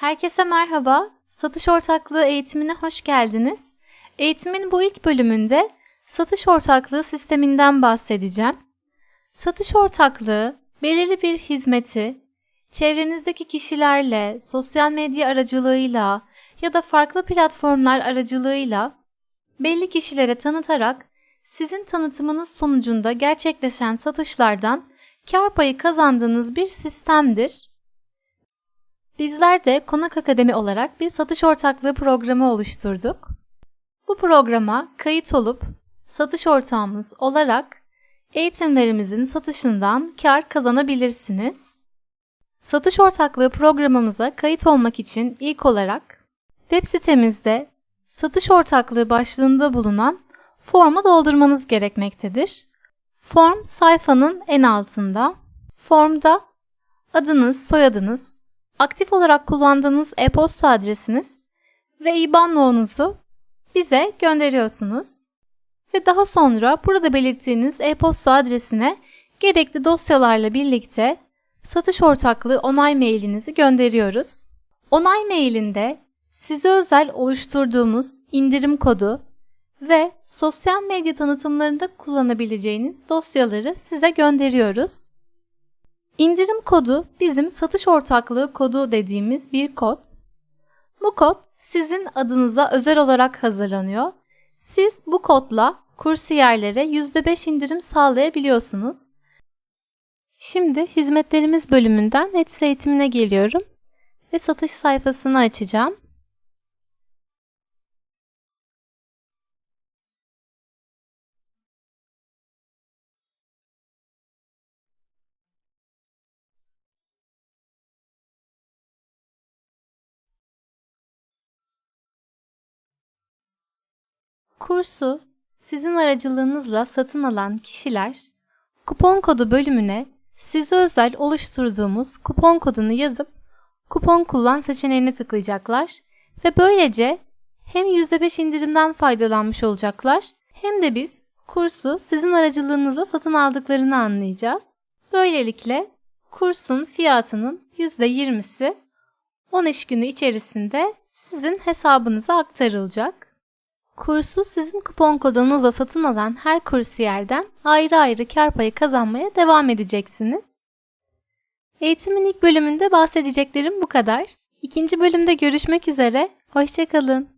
Herkese merhaba. Satış ortaklığı eğitimine hoş geldiniz. Eğitimin bu ilk bölümünde satış ortaklığı sisteminden bahsedeceğim. Satış ortaklığı belirli bir hizmeti çevrenizdeki kişilerle, sosyal medya aracılığıyla ya da farklı platformlar aracılığıyla belli kişilere tanıtarak sizin tanıtımınız sonucunda gerçekleşen satışlardan kar payı kazandığınız bir sistemdir. Bizler de Konak Akademi olarak bir satış ortaklığı programı oluşturduk. Bu programa kayıt olup satış ortağımız olarak eğitimlerimizin satışından kar kazanabilirsiniz. Satış ortaklığı programımıza kayıt olmak için ilk olarak web sitemizde satış ortaklığı başlığında bulunan formu doldurmanız gerekmektedir. Form sayfanın en altında. Formda adınız, soyadınız, aktif olarak kullandığınız e-posta adresiniz ve IBAN numaranızı bize gönderiyorsunuz. Ve daha sonra burada belirttiğiniz e-posta adresine gerekli dosyalarla birlikte satış ortaklığı onay mailinizi gönderiyoruz. Onay mailinde size özel oluşturduğumuz indirim kodu ve sosyal medya tanıtımlarında kullanabileceğiniz dosyaları size gönderiyoruz. İndirim kodu bizim satış ortaklığı kodu dediğimiz bir kod. Bu kod sizin adınıza özel olarak hazırlanıyor. Siz bu kodla kursiyerlere %5 indirim sağlayabiliyorsunuz. Şimdi hizmetlerimiz bölümünden Etsy eğitimine geliyorum ve satış sayfasını açacağım. Kursu sizin aracılığınızla satın alan kişiler kupon kodu bölümüne size özel oluşturduğumuz kupon kodunu yazıp kupon kullan seçeneğine tıklayacaklar ve böylece hem %5 indirimden faydalanmış olacaklar hem de biz kursu sizin aracılığınızla satın aldıklarını anlayacağız. Böylelikle kursun fiyatının %20'si 10 iş günü içerisinde sizin hesabınıza aktarılacak. Kursu sizin kupon kodunuzla satın alan her kursiyerden ayrı ayrı kar payı kazanmaya devam edeceksiniz. Eğitimin ilk bölümünde bahsedeceklerim bu kadar. İkinci bölümde görüşmek üzere. Hoşçakalın.